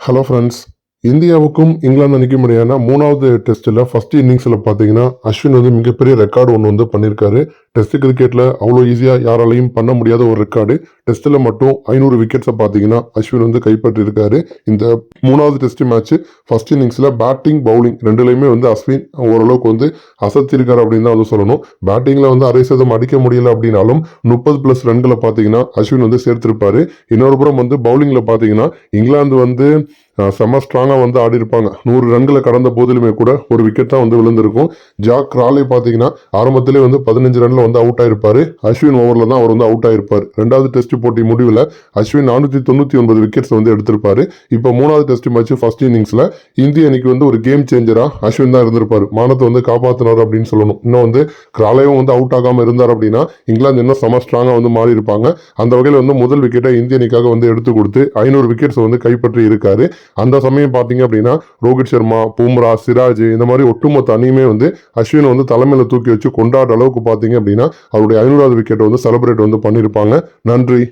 Hello friends இந்தியாவுக்கும் இங்கிலாந்து அணிக்கும் இடையான மூணாவது டெஸ்ட்டில் ஃபஸ்ட் இன்னிங்ஸில் பார்த்தீங்கன்னா அஸ்வின் வந்து மிகப்பெரிய ரெக்கார்டு ஒன்று வந்து பண்ணியிருக்காரு. டெஸ்ட் கிரிக்கெட்டில் அவ்வளோ ஈஸியாக யாராலையும் பண்ண முடியாத ஒரு ரெக்கார்டு டெஸ்ட்டில் மட்டும் ஐநூறு விக்கெட்ஸை பார்த்தீங்கன்னா அஸ்வின் வந்து கைப்பற்றிருக்காரு இந்த மூணாவது டெஸ்ட் மேட்ச் ஃபர்ஸ்ட் இன்னிங்ஸில் பேட்டிங் பவுலிங் ரெண்டுலேயுமே வந்து அஸ்வின் ஓரளவுக்கு வந்து அசத்திருக்காரு அப்படின்னு தான் வந்து சொல்லணும். பேட்டிங்கில் வந்து அரை சதம் அடிக்க முடியல அப்படின்னாலும் முப்பது ப்ளஸ் ரன்களை பார்த்தீங்கன்னா அஸ்வின் வந்து சேர்த்திருப்பாரு. இன்னொரு புறம் வந்து பவுலிங்கில் பார்த்தீங்கன்னா இங்கிலாந்து வந்து செம ஸ்ட்ராங்காக வந்து ஆடி இருப்பாங்க. நூறு ரன்களை கடந்த போதிலுமே கூட ஒரு விக்கெட் தான் வந்து விழுந்திருக்கும். ஜாக் ராலே பார்த்தீங்கன்னா ஆரம்பத்திலே வந்து பதினஞ்சு ரன்ல வந்து அவுட் ஆயிருப்பாரு. அஸ்வின் ஓவரில் தான் அவர் வந்து அவுட் ஆயிருப்பார். ரெண்டாவது டெஸ்ட் போட்டி முடிவில் அஸ்வின் நானூற்றி தொண்ணூற்றி ஒன்பது விக்கெட்ஸ் வந்து எடுத்திருப்பார். இப்போ மூணாவது டெஸ்ட் மேட்ச் ஃபர்ஸ்ட் இன்னிங்ஸில் இந்திய அணிக்கு வந்து ஒரு கேம் சேஞ்சராக அஸ்வின் தான் இருந்திருப்பார். மானத்தை வந்து காப்பாற்றினார் அப்படின்னு சொல்லணும். இன்னும் வந்து கிராலையும் வந்து அவுட் ஆகாமல் இருந்தார் அப்படின்னா இங்கிலாந்து இன்னும் செம ஸ்ட்ராங்காக வந்து மாறி இருப்பாங்க. அந்த வகையில் வந்து முதல் விக்கெட்டை இந்திய அணிக்காக வந்து எடுத்து கொடுத்து ஐநூறு விக்கெட்ஸ் வந்து கைப்பற்றி இருக்காரு. அந்த சமயம் பார்த்தீங்க அப்படின்னா ரோஹித் சர்மா பும்ரா சிராஜ் இந்த மாதிரி ஒட்டுமொத்த அணியுமே வந்து அஸ்வினை வந்து தலைமையில் தூக்கி வச்சு கொண்டாடுற அளவுக்கு பார்த்தீங்க அப்படின்னா அவருடைய ஐநூறாவது விக்கெட்டை வந்து செலிப்ரேட் வந்து பண்ணியிருப்பாங்க நன்றி.